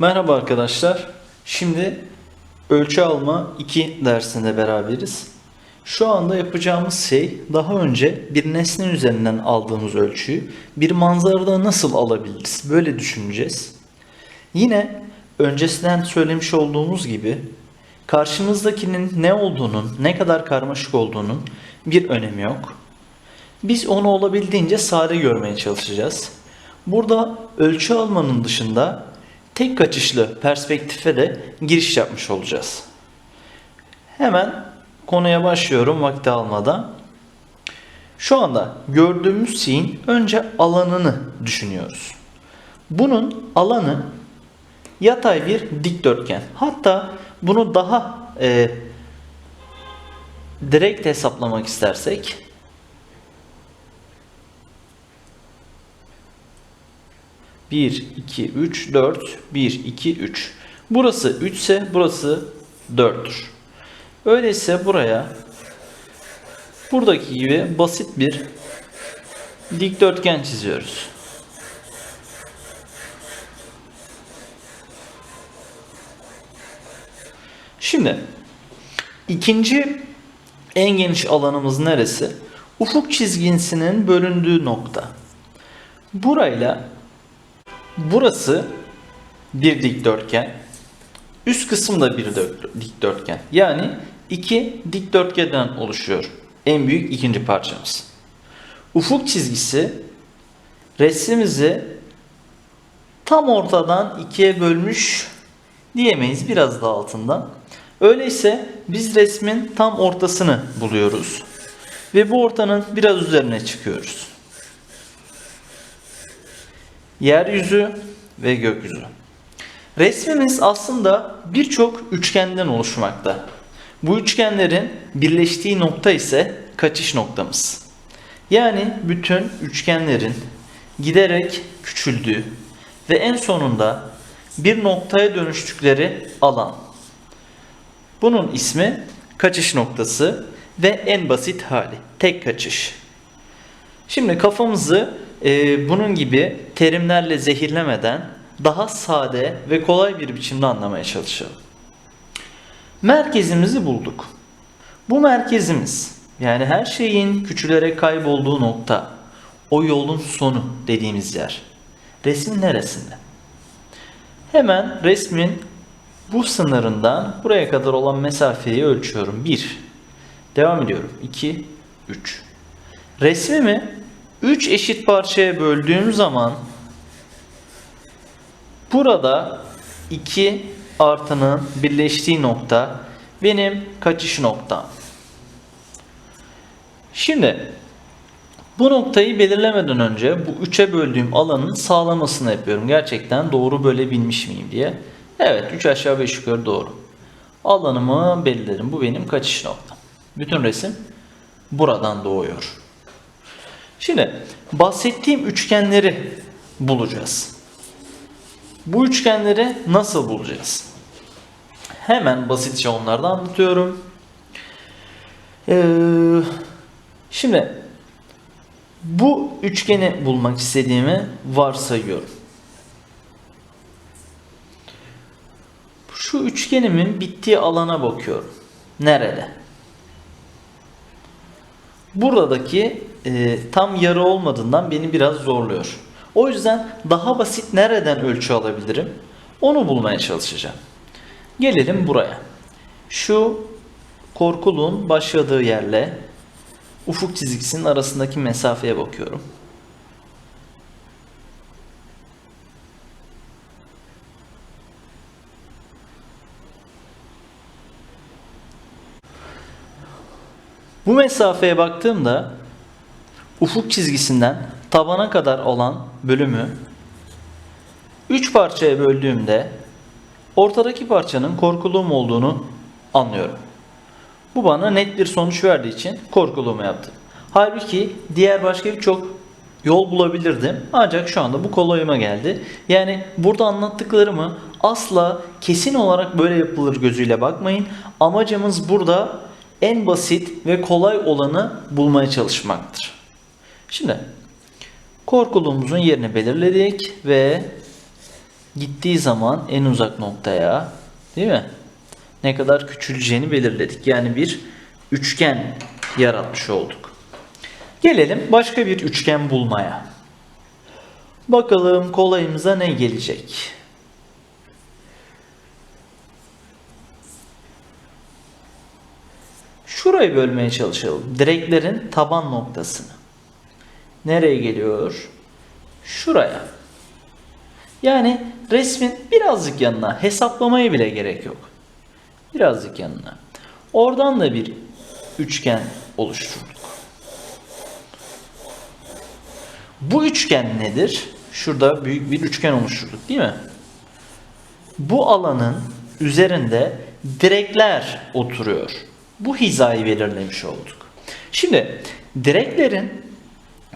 Merhaba arkadaşlar. Şimdi ölçü alma 2 dersinde beraberiz. Şu anda yapacağımız şey daha önce bir nesne üzerinden aldığımız ölçüyü bir manzarada nasıl alabiliriz? Böyle düşüneceğiz. Yine öncesinden söylemiş olduğumuz gibi karşımızdakinin ne olduğunun, ne kadar karmaşık olduğunun bir önemi yok. Biz onu olabildiğince sade görmeye çalışacağız. Burada ölçü almanın dışında tek açışlı perspektife de giriş yapmış olacağız. Hemen konuya başlıyorum vakti almadan. Şu anda gördüğümüz şeyin önce alanını düşünüyoruz. Bunun alanı yatay bir dikdörtgen. Hatta bunu daha e, direkt hesaplamak istersek 1, 2, 3, 4, 1, 2, 3. Burası 3 ise burası 4'tür. Öyleyse buraya buradaki gibi basit bir dikdörtgen çiziyoruz. Şimdi ikinci en geniş alanımız neresi? Ufuk çizgisinin bölündüğü nokta. Burayla burası bir dikdörtgen. Üst kısım da bir dikdörtgen. Yani iki dikdörtgenden oluşuyor. En büyük ikinci parçamız. Ufuk çizgisi resmimizi tam ortadan ikiye bölmüş diyemeyiz biraz da altından. Öyleyse biz resmin tam ortasını buluyoruz. Ve bu ortanın biraz üzerine çıkıyoruz. Yeryüzü ve gökyüzü. Resmimiz aslında birçok üçgenden oluşmakta. Bu üçgenlerin birleştiği nokta ise kaçış noktamız. Yani bütün üçgenlerin giderek küçüldüğü ve en sonunda bir noktaya dönüştükleri alan. Bunun ismi kaçış noktası ve en basit hali tek kaçış. Şimdi kafamızı e, bunun gibi terimlerle zehirlemeden daha sade ve kolay bir biçimde anlamaya çalışalım. Merkezimizi bulduk. Bu merkezimiz yani her şeyin küçülerek kaybolduğu nokta o yolun sonu dediğimiz yer. Resmin neresinde? Hemen resmin bu sınırından buraya kadar olan mesafeyi ölçüyorum. 1. Devam ediyorum. 2, 3. Resmimi 3 eşit parçaya böldüğüm zaman burada 2 artının birleştiği nokta benim kaçış noktam. Şimdi bu noktayı belirlemeden önce bu 3'e böldüğüm alanın sağlamasını yapıyorum. Gerçekten doğru bölebilmiş miyim diye. Evet 3 aşağı 5 yukarı doğru. Alanımı belirledim. Bu benim kaçış noktam. Bütün resim buradan doğuyor. Şimdi bahsettiğim üçgenleri bulacağız. Bu üçgenleri nasıl bulacağız? Hemen basitçe onlardan anlatıyorum. Ee, şimdi bu üçgeni bulmak istediğimi varsayıyorum. Şu üçgenimin bittiği alana bakıyorum. Nerede? Buradaki e, tam yarı olmadığından beni biraz zorluyor. O yüzden daha basit nereden ölçü alabilirim? Onu bulmaya çalışacağım. Gelelim buraya. Şu korkuluğun başladığı yerle ufuk çizgisinin arasındaki mesafeye bakıyorum. Bu mesafeye baktığımda ufuk çizgisinden tabana kadar olan bölümü 3 parçaya böldüğümde ortadaki parçanın korkuluğum olduğunu anlıyorum. Bu bana net bir sonuç verdiği için korkuluğumu yaptım. Halbuki diğer başka birçok yol bulabilirdim. Ancak şu anda bu kolayıma geldi. Yani burada anlattıklarımı asla kesin olarak böyle yapılır gözüyle bakmayın. Amacımız burada en basit ve kolay olanı bulmaya çalışmaktır. Şimdi korkuluğumuzun yerini belirledik ve gittiği zaman en uzak noktaya değil mi? Ne kadar küçüleceğini belirledik. Yani bir üçgen yaratmış olduk. Gelelim başka bir üçgen bulmaya. Bakalım kolayımıza ne gelecek? Şurayı bölmeye çalışalım. Direklerin taban noktasını. Nereye geliyor? Şuraya. Yani resmin birazcık yanına hesaplamaya bile gerek yok. Birazcık yanına. Oradan da bir üçgen oluşturduk. Bu üçgen nedir? Şurada büyük bir üçgen oluşturduk değil mi? Bu alanın üzerinde direkler oturuyor. Bu hizayı belirlemiş olduk. Şimdi direklerin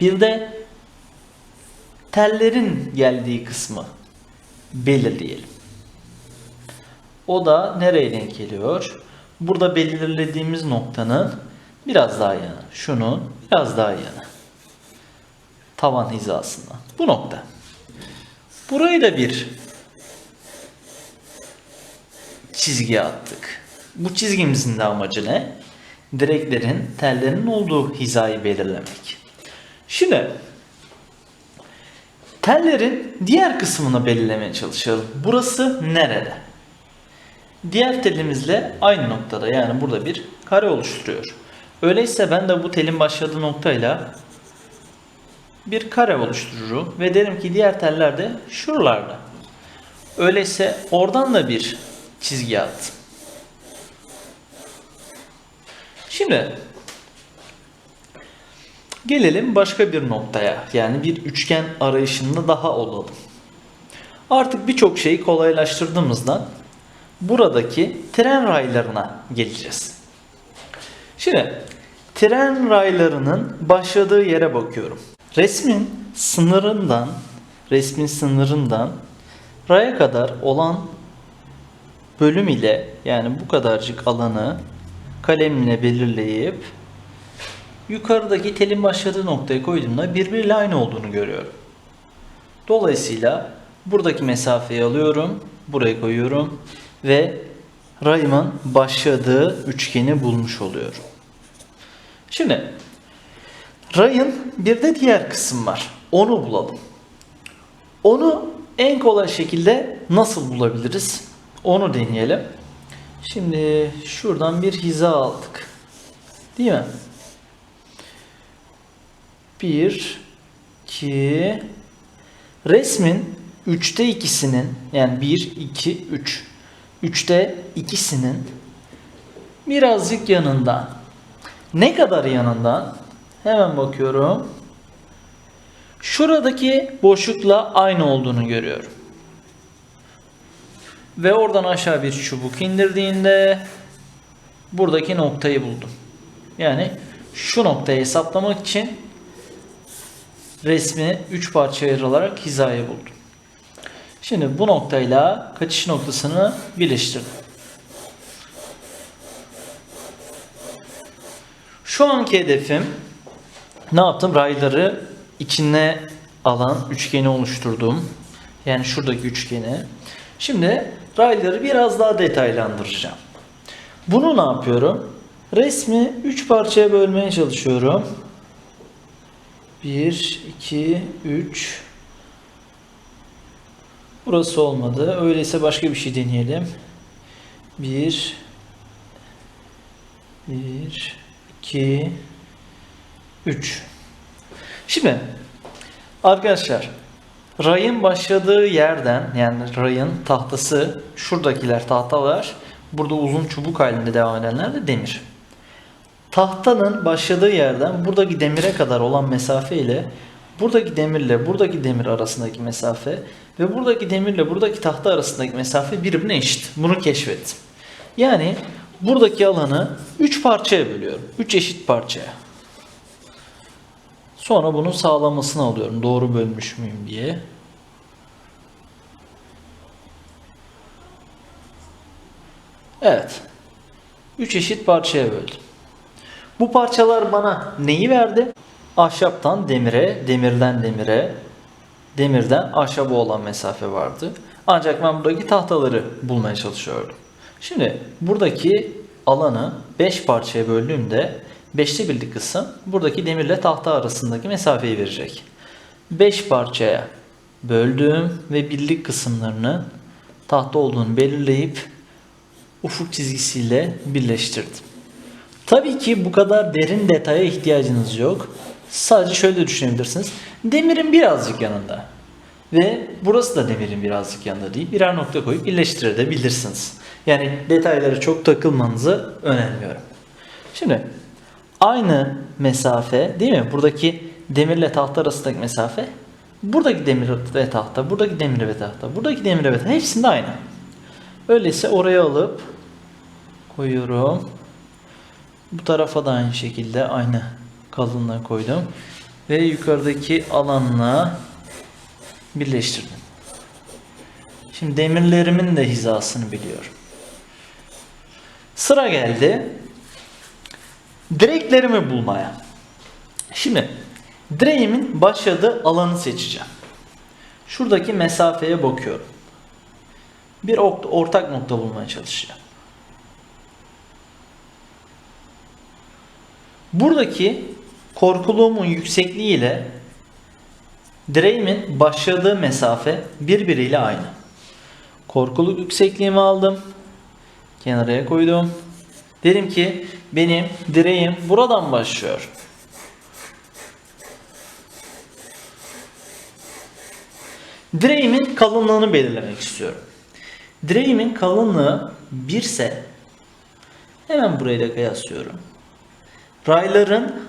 bir de tellerin geldiği kısmı belirleyelim. O da nereye denk geliyor? Burada belirlediğimiz noktanın biraz daha yanı. Şunun biraz daha yanı. Tavan hizasından. Bu nokta. Burayı da bir çizgi attık. Bu çizgimizin de amacı ne? Direklerin, tellerin olduğu hizayı belirlemek. Şimdi tellerin diğer kısmını belirlemeye çalışalım. Burası nerede? Diğer telimizle aynı noktada yani burada bir kare oluşturuyor. Öyleyse ben de bu telin başladığı noktayla bir kare oluştururum ve derim ki diğer teller de şuralarda. Öyleyse oradan da bir çizgi attım. Şimdi gelelim başka bir noktaya. Yani bir üçgen arayışında daha olalım. Artık birçok şeyi kolaylaştırdığımızdan buradaki tren raylarına geleceğiz. Şimdi tren raylarının başladığı yere bakıyorum. Resmin sınırından resmin sınırından raya kadar olan bölüm ile yani bu kadarcık alanı kalemle belirleyip yukarıdaki telin başladığı noktaya koyduğumda birbiriyle aynı olduğunu görüyorum. Dolayısıyla buradaki mesafeyi alıyorum, buraya koyuyorum ve rayımın başladığı üçgeni bulmuş oluyorum. Şimdi rayın bir de diğer kısım var. Onu bulalım. Onu en kolay şekilde nasıl bulabiliriz? Onu deneyelim. Şimdi şuradan bir hiza aldık. Değil mi? 1 2 Resmin 3'te ikisinin yani 1 2 3 3'te ikisinin birazcık yanından. Ne kadar yanından? Hemen bakıyorum. Şuradaki boşlukla aynı olduğunu görüyorum. Ve oradan aşağı bir çubuk indirdiğinde buradaki noktayı buldum. Yani şu noktayı hesaplamak için resmi 3 parçaya ayrılarak hizayı buldum. Şimdi bu noktayla kaçış noktasını birleştirdim. Şu anki hedefim ne yaptım? Rayları içine alan üçgeni oluşturdum. Yani şuradaki üçgeni. Şimdi rayları biraz daha detaylandıracağım. Bunu ne yapıyorum? Resmi 3 parçaya bölmeye çalışıyorum. 1, 2, 3. Burası olmadı. Öyleyse başka bir şey deneyelim. 1, 1, 2, 3. Şimdi arkadaşlar rayın başladığı yerden yani rayın tahtası şuradakiler tahtalar burada uzun çubuk halinde devam edenler de demir. Tahtanın başladığı yerden buradaki demire kadar olan mesafe ile buradaki demirle buradaki demir arasındaki mesafe ve buradaki demirle buradaki tahta arasındaki mesafe birbirine eşit. Bunu keşfettim. Yani buradaki alanı 3 parçaya bölüyorum. 3 eşit parçaya. Sonra bunun sağlamasını alıyorum. Doğru bölmüş müyüm diye. Evet. 3 eşit parçaya böldüm. Bu parçalar bana neyi verdi? Ahşaptan demire, demirden demire, demirden ahşaba olan mesafe vardı. Ancak ben buradaki tahtaları bulmaya çalışıyordum. Şimdi buradaki alanı 5 parçaya böldüğümde 5'te birlik kısım buradaki demirle tahta arasındaki mesafeyi verecek. 5 parçaya böldüm ve birlik kısımlarının tahta olduğunu belirleyip ufuk çizgisiyle birleştirdim. Tabii ki bu kadar derin detaya ihtiyacınız yok. Sadece şöyle düşünebilirsiniz. Demirin birazcık yanında. Ve burası da demirin birazcık yanında değil. Birer nokta koyup birleştirebilirsiniz. Yani detaylara çok takılmanızı önermiyorum. Şimdi aynı mesafe değil mi? Buradaki demirle tahta arasındaki mesafe buradaki demir ve tahta, buradaki demir ve tahta, buradaki demir ve tahta hepsinde aynı. Öyleyse oraya alıp koyuyorum. Bu tarafa da aynı şekilde aynı kalınlığa koydum. Ve yukarıdaki alanla birleştirdim. Şimdi demirlerimin de hizasını biliyorum. Sıra geldi direklerimi bulmaya. Şimdi direğimin başladığı alanı seçeceğim. Şuradaki mesafeye bakıyorum. Bir ort- ortak nokta bulmaya çalışacağım. Buradaki korkuluğumun yüksekliği ile direğimin başladığı mesafe birbiriyle aynı. Korkuluk yüksekliğimi aldım. Kenaraya koydum. Dedim ki benim direğim buradan başlıyor. Direğimin kalınlığını belirlemek istiyorum. Direğimin kalınlığı 1 ise hemen burayı da kıyaslıyorum. Rayların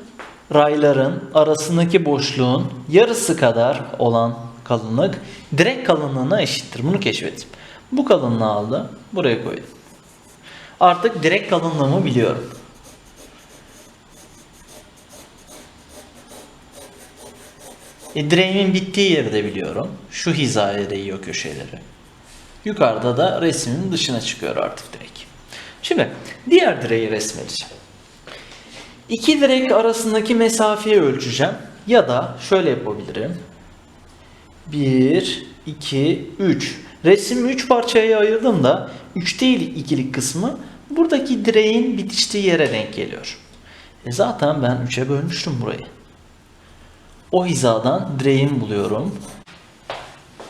rayların arasındaki boşluğun yarısı kadar olan kalınlık direk kalınlığına eşittir. Bunu keşfettim. Bu kalınlığı aldı. Buraya koydum. Artık direk kalınlığımı biliyorum. E, direğimin bittiği yeri de biliyorum. Şu hizaya değiyor köşeleri. Yukarıda da resmin dışına çıkıyor artık direk. Şimdi diğer direği resmedeceğim. İki direk arasındaki mesafeyi ölçeceğim. Ya da şöyle yapabilirim. 1, 2, 3. Resmi 3 parçaya ayırdım da 3 değil ikilik kısmı buradaki direğin bitiştiği yere denk geliyor. E zaten ben 3'e bölmüştüm burayı. O hizadan direğimi buluyorum.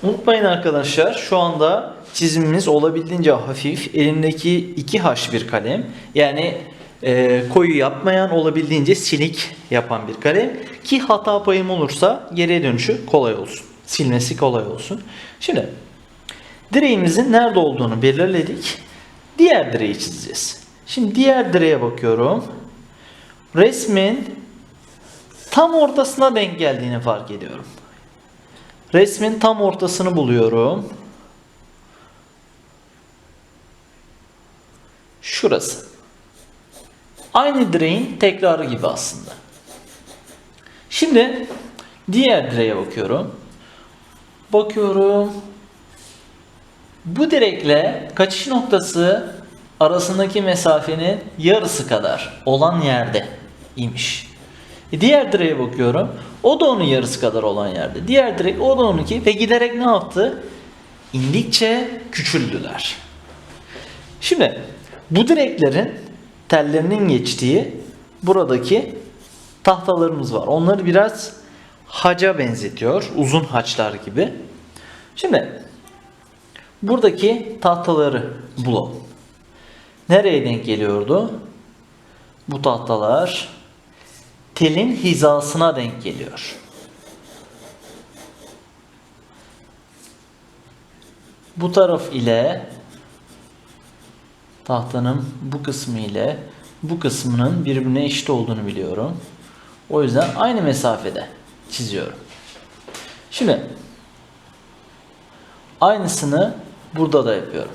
Unutmayın arkadaşlar şu anda çizimimiz olabildiğince hafif. Elimdeki 2H bir kalem. Yani e, koyu yapmayan olabildiğince silik yapan bir kalem. Ki hata payım olursa geriye dönüşü kolay olsun. Silmesi kolay olsun. Şimdi direğimizin nerede olduğunu belirledik. Diğer direği çizeceğiz. Şimdi diğer direğe bakıyorum. Resmin tam ortasına denk geldiğini fark ediyorum. Resmin tam ortasını buluyorum. Şurası. Aynı direğin tekrarı gibi aslında. Şimdi diğer direğe bakıyorum. Bakıyorum. Bu direkle kaçış noktası arasındaki mesafenin yarısı kadar olan yerde imiş. E diğer direğe bakıyorum. O da onun yarısı kadar olan yerde. Diğer direk o da onunki ve giderek ne yaptı? İndikçe küçüldüler. Şimdi bu direklerin tellerinin geçtiği buradaki tahtalarımız var. Onları biraz haca benzetiyor. Uzun haçlar gibi. Şimdi buradaki tahtaları bulalım. Nereye denk geliyordu? Bu tahtalar telin hizasına denk geliyor. Bu taraf ile tahtanın bu kısmı ile bu kısmının birbirine eşit olduğunu biliyorum. O yüzden aynı mesafede çiziyorum. Şimdi aynısını burada da yapıyorum.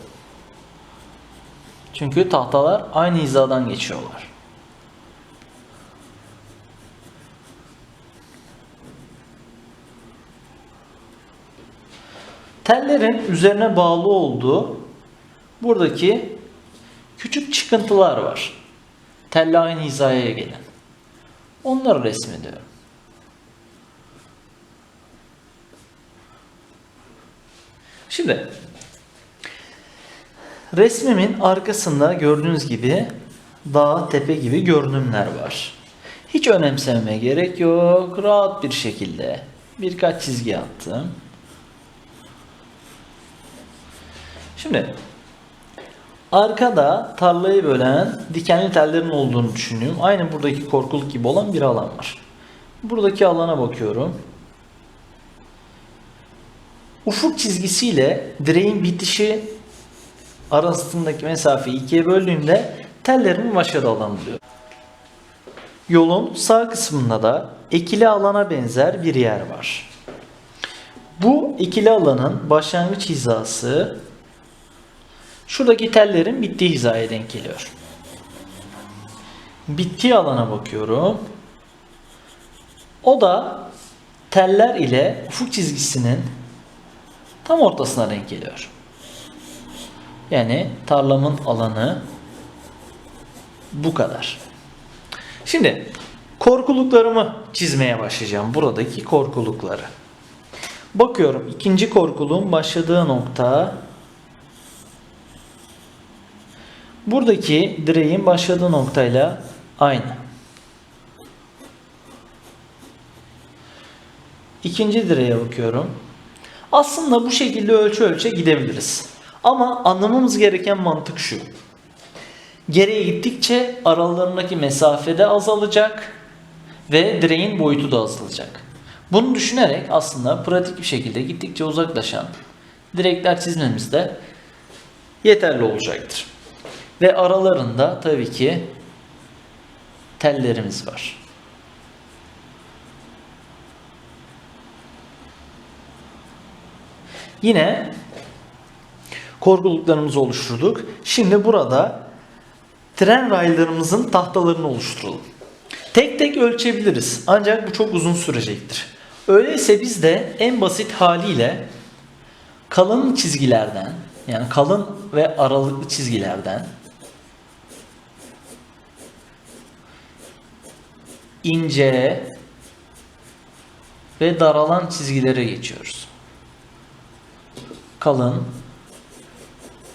Çünkü tahtalar aynı hizadan geçiyorlar. Tellerin üzerine bağlı olduğu buradaki küçük çıkıntılar var. Telle aynı hizaya gelen. Onları resmediyorum. Şimdi resmimin arkasında gördüğünüz gibi dağ, tepe gibi görünümler var. Hiç önemsememe gerek yok. Rahat bir şekilde birkaç çizgi attım. Şimdi arkada tarlayı bölen dikenli tellerin olduğunu düşünüyorum. Aynı buradaki korkuluk gibi olan bir alan var. Buradaki alana bakıyorum. Ufuk çizgisiyle direğin bitişi arasındaki mesafeyi ikiye böldüğümde tellerimin başladığı alan buluyor. Yolun sağ kısmında da ekili alana benzer bir yer var. Bu ikili alanın başlangıç hizası şuradaki tellerin bittiği hizaya denk geliyor. Bittiği alana bakıyorum. O da teller ile ufuk çizgisinin tam ortasına denk geliyor. Yani tarlamın alanı bu kadar. Şimdi korkuluklarımı çizmeye başlayacağım. Buradaki korkulukları. Bakıyorum ikinci korkuluğun başladığı nokta buradaki direğin başladığı noktayla aynı. İkinci direğe bakıyorum. Aslında bu şekilde ölçü ölçe gidebiliriz. Ama anlamamız gereken mantık şu. Geriye gittikçe aralarındaki mesafe de azalacak ve direğin boyutu da azalacak. Bunu düşünerek aslında pratik bir şekilde gittikçe uzaklaşan direkler çizmemiz de yeterli olacaktır. Ve aralarında tabii ki tellerimiz var. Yine korkuluklarımızı oluşturduk. Şimdi burada tren raylarımızın tahtalarını oluşturalım. Tek tek ölçebiliriz ancak bu çok uzun sürecektir. Öyleyse biz de en basit haliyle kalın çizgilerden yani kalın ve aralıklı çizgilerden ince ve daralan çizgilere geçiyoruz. Kalın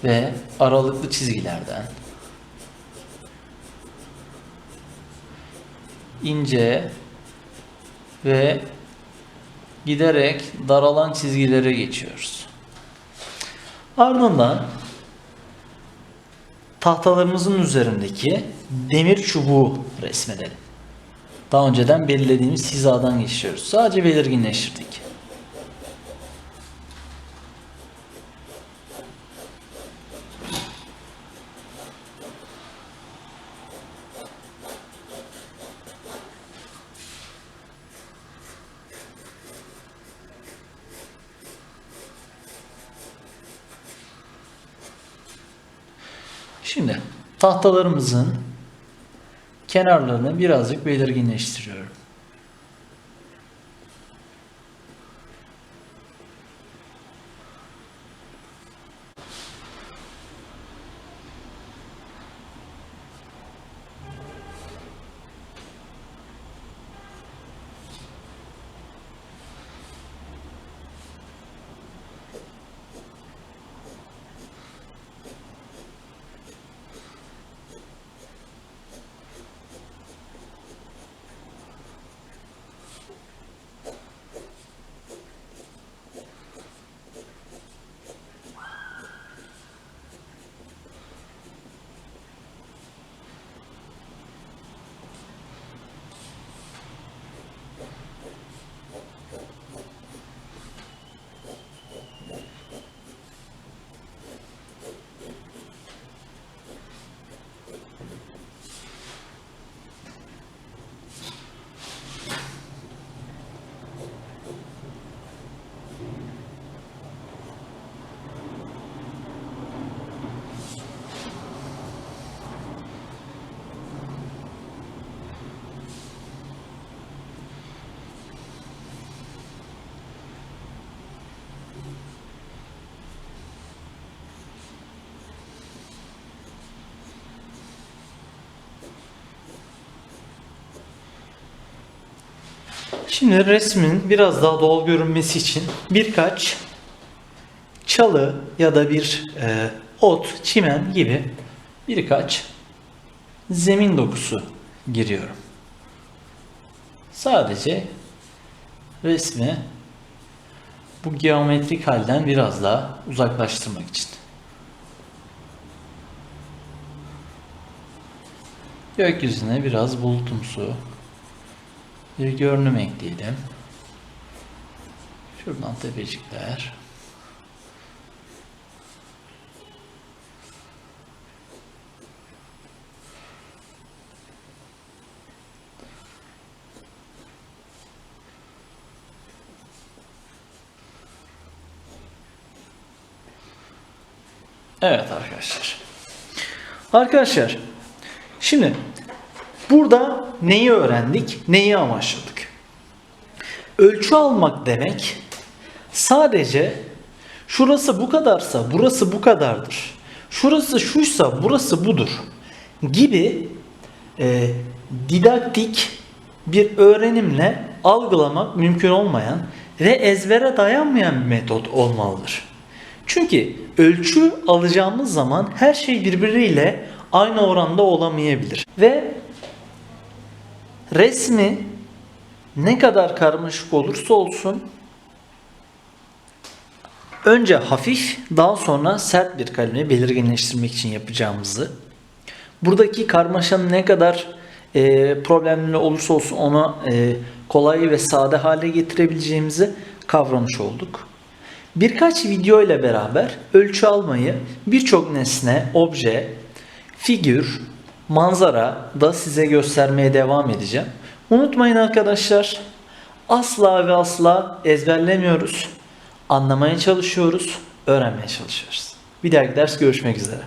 ve aralıklı çizgilerden ince ve giderek daralan çizgilere geçiyoruz. Ardından tahtalarımızın üzerindeki demir çubuğu resmedelim. Daha önceden belirlediğimiz hizadan geçiyoruz. Sadece belirginleştirdik. Şimdi tahtalarımızın kenarlarını birazcık belirginleştiriyorum. Şimdi resmin biraz daha doğal görünmesi için birkaç çalı ya da bir e, ot, çimen gibi birkaç zemin dokusu giriyorum. Sadece resmi bu geometrik halden biraz daha uzaklaştırmak için. Gökyüzüne biraz bulutumsu bir görünüm ekleyelim. Şuradan tepecikler. Evet arkadaşlar. Arkadaşlar şimdi burada neyi öğrendik? Neyi amaçladık? Ölçü almak demek sadece şurası bu kadarsa burası bu kadardır. Şurası şuysa burası budur gibi e, didaktik bir öğrenimle algılamak mümkün olmayan ve ezbere dayanmayan bir metot olmalıdır. Çünkü ölçü alacağımız zaman her şey birbiriyle aynı oranda olamayabilir. Ve resmi ne kadar karmaşık olursa olsun önce hafif daha sonra sert bir kalemi belirginleştirmek için yapacağımızı buradaki karmaşanın ne kadar e, problemli olursa olsun onu e, kolay ve sade hale getirebileceğimizi kavramış olduk. Birkaç video ile beraber ölçü almayı birçok nesne, obje, figür, manzara da size göstermeye devam edeceğim. Unutmayın arkadaşlar asla ve asla ezberlemiyoruz. Anlamaya çalışıyoruz, öğrenmeye çalışıyoruz. Bir dahaki ders görüşmek üzere.